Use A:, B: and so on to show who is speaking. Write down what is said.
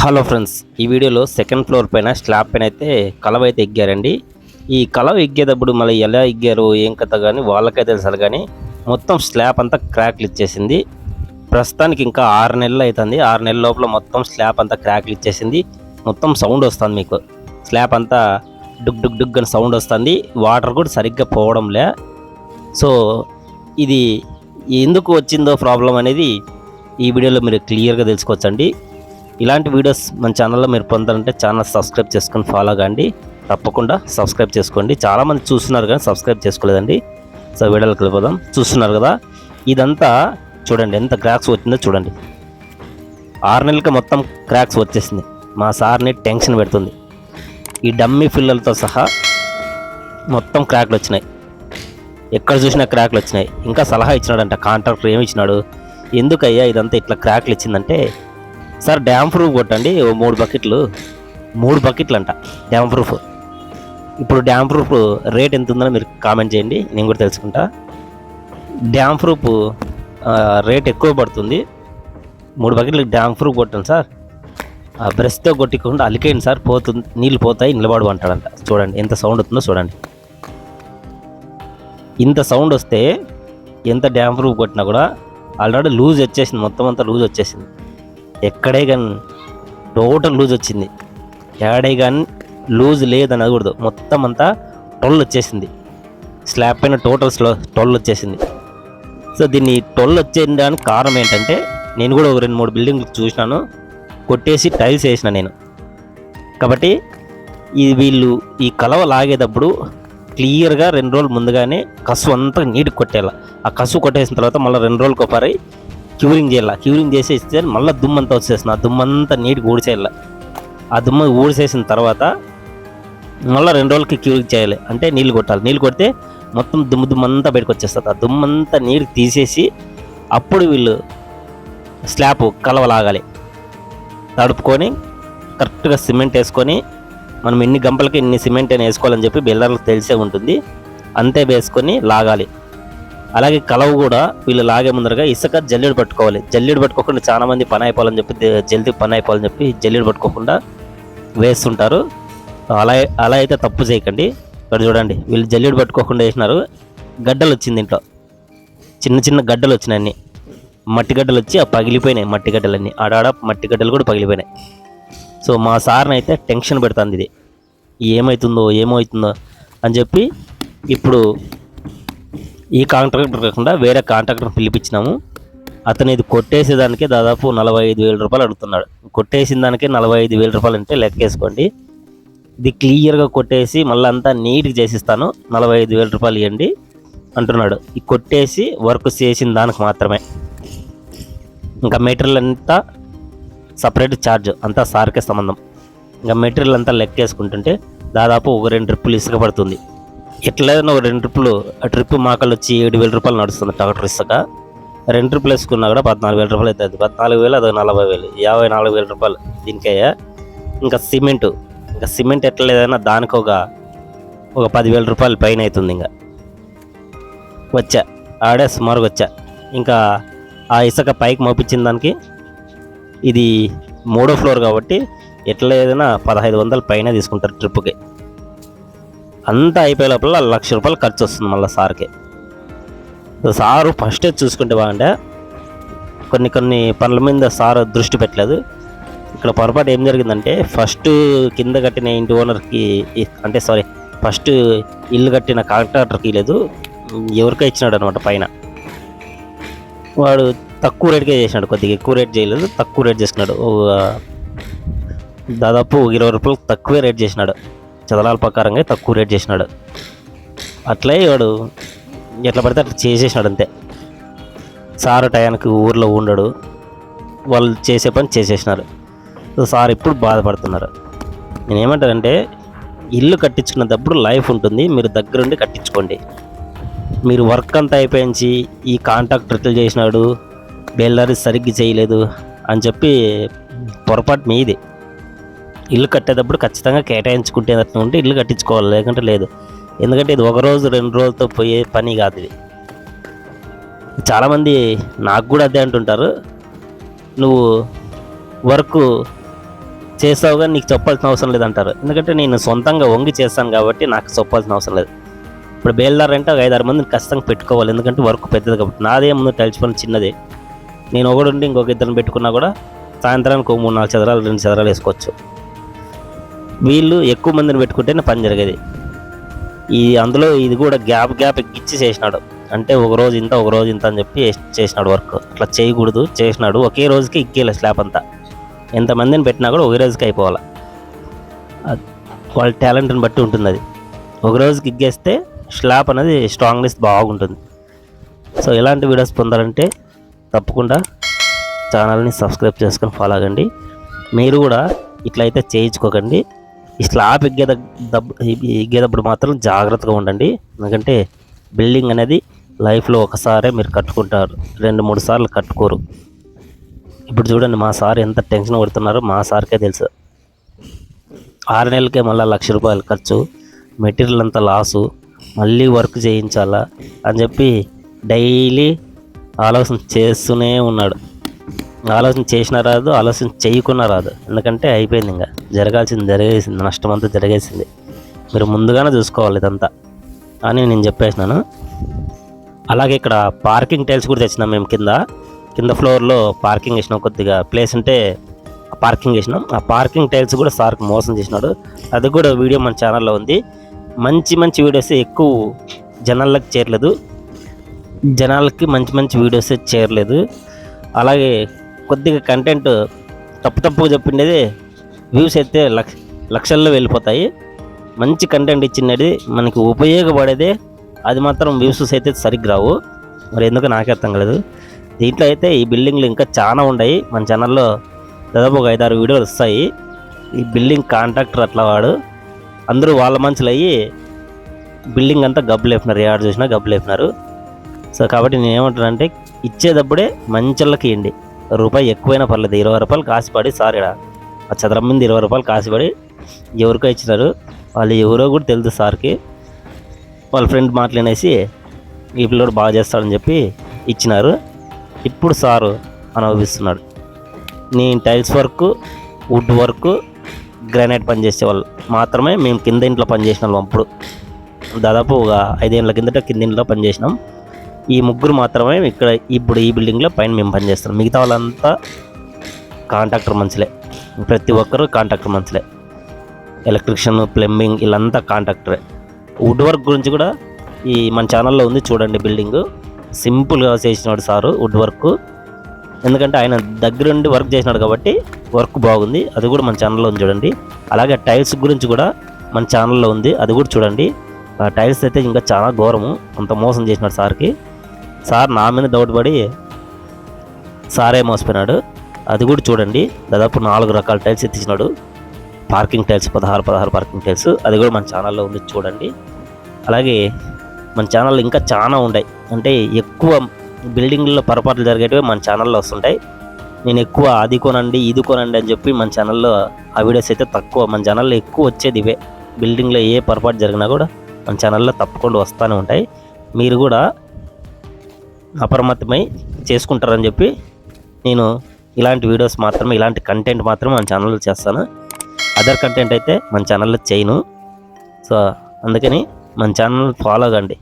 A: Hello friends ఈ వీడియోలో second floor పైన స్లాబ్ పైన అయితే కలవ అయితే ఎగ్గారండి. ఈ కలవ ఎగ్గేటప్పుడు మళ్ళీ ఎలా ఎగ్గారు ఏం కథ కానీ వాళ్ళకైతే తెలుసు కానీ మొత్తం స్లాబ్ అంతా క్రాక్లు ఇచ్చేసింది. ప్రస్తుతానికి ఇంకా ఆరు నెలలు అవుతుంది ఆరు నెలల లోపల మొత్తం స్లాబ్ అంతా క్రాక్లు ఇచ్చేసింది. మొత్తం సౌండ్ వస్తుంది మీకు. స్లాబ్ అంతా డుగ్ డుగ్ డుగ్ అని సౌండ్ వస్తుంది. వాటర్ కూడా సరిగ్గా పోవడంలే. సో ఇది ఎందుకు వచ్చిందో ప్రాబ్లం అనేది ఈ వీడియోలో మీరు క్లియర్గా తెలుసుకోవచ్చండి. ఇలాంటి వీడియోస్ మన ఛానల్లో మీరు పొందాలంటే ఛానల్ సబ్స్క్రైబ్ చేసుకొని ఫాలో కాండి. తప్పకుండా సబ్స్క్రైబ్ చేసుకోండి. చాలామంది చూస్తున్నారు కానీ సబ్స్క్రైబ్ చేసుకోలేదండి. సో వీడియోలోకి వెళ్ళిపోదాం. చూస్తున్నారు కదా? ఇదంతా చూడండి ఎంత క్రాక్స్ వచ్చిందో చూడండి. ఆరు నెలలకి మొత్తం క్రాక్స్ వచ్చేసింది. మా సార్ని టెన్షన్ పెడుతుంది. ఈ డమ్మీ పిల్లలతో సహా మొత్తం క్రాక్లు వచ్చినాయి. ఎక్కడ చూసినా క్రాక్లు వచ్చినాయి. ఇంకా సలహా ఇచ్చినాడంట కాంట్రాక్టర్ ఏమి ఇచ్చినాడు? ఎందుకయ్యా ఇదంతా ఇట్లా క్రాక్లు ఇచ్చిందంటే సార్ డ్యామ్ ప్రూఫ్ కొట్టండి ఓ మూడు బకెట్లు. మూడు బకెట్లు అంట డ్యామ్ ప్రూఫ్. ఇప్పుడు డ్యామ్ ప్రూఫ్ రేట్ ఎంత ఉందో మీరు కామెంట్ చేయండి నేను కూడా తెలుసుకుంటా. డ్యామ్ ప్రూఫ్ రేట్ ఎక్కువ పడుతుంది. మూడు బకెట్లు డ్యామ్ ప్రూఫ్ కొట్టండి సార్. ఆ బ్రష్తో కొట్టకుండా అలికేయండి సార్ పోతుంది నీళ్ళు పోతాయి నిలబడు అంటాడంట. చూడండి ఎంత సౌండ్ వస్తుందో చూడండి. ఇంత సౌండ్ వస్తే ఎంత డ్యామ్ ప్రూఫ్ కొట్టినా కూడా ఆల్రెడీ లూజ్ వచ్చేసింది మొత్తం అంతా లూజ్ వచ్చేసింది. ఎక్కడే కానీ టోటల్ లూజ్ వచ్చింది. ఎక్కడే కానీ లూజ్ లేదని అనకూడదు మొత్తం అంతా టొల్ వచ్చేసింది. స్లాబ్ పైన టోటల్ స్లో టొల్ వచ్చేసింది. సో దీన్ని టొల్ వచ్చేయడానికి కారణం ఏంటంటే నేను కూడా ఒక రెండు మూడు బిల్డింగ్లు చూసినాను. కొట్టేసి టైల్స్ వేసిన నేను. కాబట్టి ఈ వీళ్ళు ఈ కలవ లాగేటప్పుడు క్లియర్గా రెండు రోజులు ముందుగానే కసు అంతా నీటికి కొట్టేలా ఆ కసు కొట్టేసిన తర్వాత మళ్ళీ రెండు రోజులకు ఒకసారి క్యూరింగ్ చేయాలి క్యూరింగ్ చేసి ఇస్తే మళ్ళీ దుమ్మంతా వచ్చేస్తుంది. ఆ దుమ్మంతా నీటికి ఊడిచేయాలి. ఆ దుమ్ము ఊడిసేసిన తర్వాత మళ్ళీ రెండు రోజులకి క్యూరింగ్ చేయాలి. అంటే నీళ్ళు కొట్టాలి. నీళ్ళు కొడితే మొత్తం దుమ్ము దుమ్మంతా బయటకు వచ్చేస్తుంది. ఆ దుమ్మంతా నీటికి తీసేసి అప్పుడు వీళ్ళు స్లాబ్ కలవలాగాలి. తడుపుకొని కరెక్ట్గా సిమెంట్ వేసుకొని మనం ఎన్ని గంపలకి ఎన్ని సిమెంట్ అని వేసుకోవాలని చెప్పి బిల్డర్లకు తెలిసే ఉంటుంది. అంతే వేసుకొని లాగాలి. అలాగే కలవ కూడా వీళ్ళు లాగే ముందరగా ఇసుక జల్లెడు పట్టుకోవాలి. జల్లెడు పట్టుకోకుండా చాలా మంది పని అయిపోవాలని చెప్పి జల్ది పని అయిపోవాలని చెప్పి జల్లెడు పట్టుకోకుండా వేస్తుంటారు. అలా అలా అయితే తప్పు చేయకండి. ఇక్కడ చూడండి వీళ్ళు జల్లెడు పట్టుకోకుండా వేసినారు. గడ్డలు వచ్చింది ఇంట్లో. చిన్న చిన్న గడ్డలు వచ్చినాయి మట్టి గడ్డలు వచ్చి ఆ పగిలిపోయినాయి మట్టి గడ్డలన్నీ. ఆడాడ మట్టి గడ్డలు కూడా పగిలిపోయినాయి. సో మా సార్ని అయితే టెన్షన్ పెడుతుంది ఇది. ఏమవుతుందో ఏమవుతుందో అని చెప్పి ఇప్పుడు ఈ కాంట్రాక్టర్ కాకుండా వేరే కాంట్రాక్టర్ పిలిపించినాము. అతను ఇది కొట్టేసేదానికి దాదాపు నలభై ఐదు వేల రూపాయలు అడుగుతున్నాడు. కొట్టేసిన దానికి నలభై ఐదు వేల రూపాయలు అంటే లెక్కేసుకోండి. ఇది క్లియర్గా కొట్టేసి మళ్ళీ అంతా నీట్గా చేసిస్తాను. నలభై ఐదు వేల రూపాయలు ఇవ్వండి అంటున్నాడు. ఈ కొట్టేసి వర్క్ చేసిన దానికి మాత్రమే. ఇంకా మెటీరియల్ అంతా సపరేట్ ఛార్జ్ అంతా సార్కే సంబంధం. ఇంకా మెటీరియల్ అంతా లెక్కేసుకుంటుంటే దాదాపు ఒక రెండు ట్రిప్పులు ఇసుక పడుతుంది. ఎట్లయినా ఒక రెండు ట్రిప్పులు ఆ ట్రిప్ మాకలు వచ్చి ఏడు వేల రూపాయలు నడుస్తుంది ట్రాక్టర్ ఇసుక రెండు ట్రిప్పులు వేసుకున్నా కూడా పద్నాలుగు వేల రూపాయలు అవుతుంది పద్నాలుగు వేలు అదో నలభై వేలు. యాభై నాలుగు వేల రూపాయలు దీనికయ్యా. ఇంకా సిమెంటు ఇంకా సిమెంట్ ఎట్లా లేదన్నా దానికి ఒక ఒక పదివేల రూపాయలు పైన అవుతుంది ఇంకా. వచ్చా ఆడే సుమారుగా వచ్చా. ఇంకా ఆ ఇసుక పైకి మోపించిన దానికి ఇది మూడో ఫ్లోర్ కాబట్టి ఎట్లా ఏదైనా పదహైదు వందల పైన తీసుకుంటారు ట్రిప్కి అంతా అయిపోయే లోపల లక్ష రూపాయలు ఖర్చు వస్తుంది మళ్ళీ సార్కి. సారు ఫస్టే చూసుకుంటే బాగుంటే కొన్ని కొన్ని పనుల మీద సార్ దృష్టి పెట్టలేదు. ఇక్కడ పొరపాటు ఏం జరిగిందంటే ఫస్ట్ కింద కట్టిన ఇంటి ఓనర్కి అంటే సారీ ఫస్ట్ ఇల్లు కట్టిన కాంట్రాక్టర్కి లేదు ఎవరికో ఇచ్చినాడు అనమాట పైన. వాడు తక్కువ రేట్కే చేసినాడు కొద్దిగా ఎక్కువ రేట్ చేయలేదు తక్కువ రేట్ చేసినాడు దాదాపు ఇరవై రూపాయలు తక్కువే రేట్ చేసినాడు. చదరాల ప్రకారంగా తక్కువ రేట్ చేసినాడు. అట్లే వాడు ఎట్లా పడితే అట్లా చేసేసినాడు అంతే. సార్ టయానికి ఊర్లో ఉండడు. వాళ్ళు చేసే పని చేసేసినారు. సార్ ఇప్పుడు బాధపడుతున్నారు. నేను ఏమంటానంటే ఇల్లు కట్టించుకున్నప్పుడు లైఫ్ ఉంటుంది. మీరు దగ్గరుండి కట్టించుకోండి. మీరు వర్క్ అంతా అయిపోయించి ఈ కాంట్రాక్ట్ ఇట్లా చేసినాడు. బెల్లరీ సరిగ్గా చేయలేదు అని చెప్పి పొరపాటు మీది. ఇల్లు కట్టేటప్పుడు ఖచ్చితంగా కేటాయించుకుంటే ఉంటే ఇల్లు కట్టించుకోవాలి లేకుంటే లేదు. ఎందుకంటే ఇది ఒక రోజు రెండు రోజులతో పోయే పని కాదు ఇది. చాలామంది నాకు కూడా అదే అంటుంటారు. నువ్వు వర్క్ చేసావు కానీ నీకు చెప్పాల్సిన అవసరం లేదంటారు. ఎందుకంటే నేను సొంతంగా వంగి చేస్తాను కాబట్టి నాకు చెప్పాల్సిన అవసరం లేదు. ఇప్పుడు బేల్దార్ అంటే ఒక ఐదారు మందిని ఖచ్చితంగా పెట్టుకోవాలి. ఎందుకంటే వర్క్ పెద్దది కాబట్టి. నాదే ముందు టైల్స్ పని చిన్నది. నేను ఒకడు ఉండి ఇంకొక ఇద్దరిని పెట్టుకున్నా కూడా సాయంత్రానికి ఒక మూడు నాలుగు చదరాలు రెండు చదరాలు వేసుకోవచ్చు. వీళ్ళు ఎక్కువ మందిని పెట్టుకుంటేనే పని జరిగేది. ఈ అందులో ఇది కూడా గ్యాప్ గ్యాప్ ఎక్కిచ్చి చేసినాడు. అంటే ఒక రోజు ఇంత ఒక రోజు ఇంత అని చెప్పి చేసినాడు వర్క్. అట్లా చేయకూడదు చేసినాడు. ఒకే రోజుకి ఇక్కేల స్లాబ్ అంతా. ఎంతమందిని పెట్టినా కూడా ఒకే రోజుకి అయిపోవాలి. వాళ్ళ టాలెంట్ని బట్టి ఉంటుంది అది ఒక రోజుకి ఇగ్గేస్తే స్లాబ్ అనేది స్ట్రాంగ్నెస్ బాగుంటుంది. సో ఇలాంటి వీడియోస్ పొందాలంటే తప్పకుండా ఛానల్ని సబ్స్క్రైబ్ చేసుకొని ఫాలో అవ్వండి. మీరు కూడా ఇట్లయితే చేయించుకోకండి. ఈ స్లాబ్ ఎగ్గేద ఎగ్గేటప్పుడు మాత్రం జాగ్రత్తగా ఉండండి. ఎందుకంటే బిల్డింగ్ అనేది లైఫ్లో ఒకసారే మీరు కట్టుకుంటారు. రెండు మూడు సార్లు కట్టుకోరు. ఇప్పుడు చూడండి మా సార్ ఎంత టెన్షన్ పడుతున్నారో మా సార్కే తెలుసు. ఆరు నెలలకే మళ్ళీ లక్ష రూపాయలు ఖర్చు. మెటీరియల్ అంతా లాసు. మళ్ళీ వర్క్ చేయించాలా అని చెప్పి డైలీ ఆలోచన చేస్తూనే ఉన్నాడు. ఆలోచన చేసినా రాదు ఆలోచన చేయకున్నా రాదు. ఎందుకంటే అయిపోయింది ఇంకా. జరగాల్సింది జరిగేసింది నష్టం అంతా జరిగేసింది. మీరు ముందుగానే చూసుకోవాలి ఇదంతా అని నేను చెప్పేసినాను. అలాగే ఇక్కడ పార్కింగ్ టైల్స్ కూడా తెచ్చినాం మేము కింద. కింద ఫ్లోర్లో పార్కింగ్ వేసినాం కొద్దిగా. ప్లేస్ ఉంటే పార్కింగ్ వేసినాం. ఆ పార్కింగ్ టైల్స్ కూడా సార్కి మోసం చేసినాడు. అది కూడా వీడియో మన ఛానల్లో ఉంది. మంచి మంచి వీడియోస్ ఎక్కువ జనాలకు చేరలేదు. జనాలకి మంచి మంచి వీడియోస్ చేరలేదు. అలాగే కొద్దిగా కంటెంట్ తప్పు తప్పుగా చెప్పిండేది వ్యూస్ అయితే లక్ష లక్షల్లో వెళ్ళిపోతాయి. మంచి కంటెంట్ ఇచ్చినది మనకి ఉపయోగపడేదే అది మాత్రం వ్యూస్ అయితే సరిగ్గా రావు. మరి ఎందుకు నాకే అర్థం కాలేదు. దీంట్లో అయితే ఈ బిల్డింగ్లు ఇంకా చాలా ఉన్నాయి. మన ఛానల్లో దాదాపు ఒక ఐదారు వీడియోలు వస్తాయి. ఈ బిల్డింగ్ కాంట్రాక్టర్ అట్లా వాడు. అందరూ వాళ్ళ మనుషులు అయ్యి బిల్డింగ్ అంతా గబ్బు లేపినారు ఏడు చూసినా గబ్బు లేపినారు సో కాబట్టి నేను ఏమంటానంటే ఇచ్చేటప్పుడే మంచోళ్ళకి ఇవ్వండి రూపాయి ఎక్కువైనా పర్లేదు ఇరవై రూపాయలు కాసిపడి సార్ ఇక్కడ ఆ చదరం మీద ఇరవై రూపాయలు కాసిపడి ఎవరికో ఇచ్చినారు. వాళ్ళు ఎవరో కూడా తెలుసు సార్కి. వాళ్ళ ఫ్రెండ్ మాట్లాడేసి ఈ పిల్లోడు బాగా చేస్తాడని చెప్పి ఇచ్చినారు. ఇప్పుడు సారు అనుభవిస్తున్నాడు. నేను tiles work wood work granite పని చేసేవాళ్ళు. మాత్రమే మేము కింద ఇంట్లో పని చేసిన వాళ్ళం అప్పుడు. దాదాపు ఒక ఐదేళ్ళ కిందట కింద ఇంట్లో పని చేసినాం. ఈ ముగ్గురు మాత్రమే ఇక్కడ ఇప్పుడు ఈ బిల్డింగ్లో పైన మేము పనిచేస్తున్నాం. మిగతా వాళ్ళంతా కాంట్రాక్టర్ మనుషులే. ప్రతి ఒక్కరు కాంట్రాక్టర్ మనుషులే. ఎలక్ట్రిషియన్ ప్లంబింగ్ వీళ్ళంతా కాంట్రాక్టరే. వుడ్ వర్క్ గురించి కూడా ఈ మన ఛానల్లో ఉంది చూడండి బిల్డింగ్. సింపుల్గా చేసినాడు సారు వుడ్ వర్క్. ఎందుకంటే ఆయన దగ్గరుండి వర్క్ చేసినాడు కాబట్టి వర్క్ బాగుంది. అది కూడా మన ఛానల్లో ఉంది చూడండి. అలాగే టైల్స్ గురించి కూడా మన ఛానల్లో ఉంది. అది కూడా చూడండి. ఆ టైల్స్ అయితే ఇంకా చాలా ఘోరము. అంత మోసం చేసినాడు సార్కి. సార్ నా మీద డౌట్ పడి సారే మోసపోయినాడు. అది కూడా చూడండి. దాదాపు నాలుగు రకాల టైల్స్ ఎత్తించినాడు. పార్కింగ్ టైల్స్ పదహారు పదహారు పార్కింగ్ టైల్స్ అది కూడా మన ఛానల్లో ఉంది చూడండి. అలాగే మన ఛానల్లో ఇంకా చాలా ఉన్నాయి. అంటే ఎక్కువ బిల్డింగ్లో పొరపాట్లు జరిగేటివి మన ఛానల్లో వస్తుంటాయి. నేను ఎక్కువ అది కొనండి ఇది కొనండి అని చెప్పి మన ఛానల్లో ఆ వీడియోస్ అయితే తక్కువ. మన ఛానల్లో ఎక్కువ వచ్చేది ఇవే. బిల్డింగ్లో ఏ పొరపాటు జరిగినా కూడా మన ఛానల్లో తప్పకుండా వస్తూనే ఉంటాయి. మీరు కూడా అప్రమత్తమై చేసుకుంటారని చెప్పి నేను ఇలాంటి వీడియోస్ మాత్రమే ఇలాంటి కంటెంట్ మాత్రమే మన ఛానల్లో చేస్తాను. అదర్ కంటెంట్ అయితే మన ఛానల్లో చేయను. సో అందుకని మన ఛానల్ ఫాలో కండి.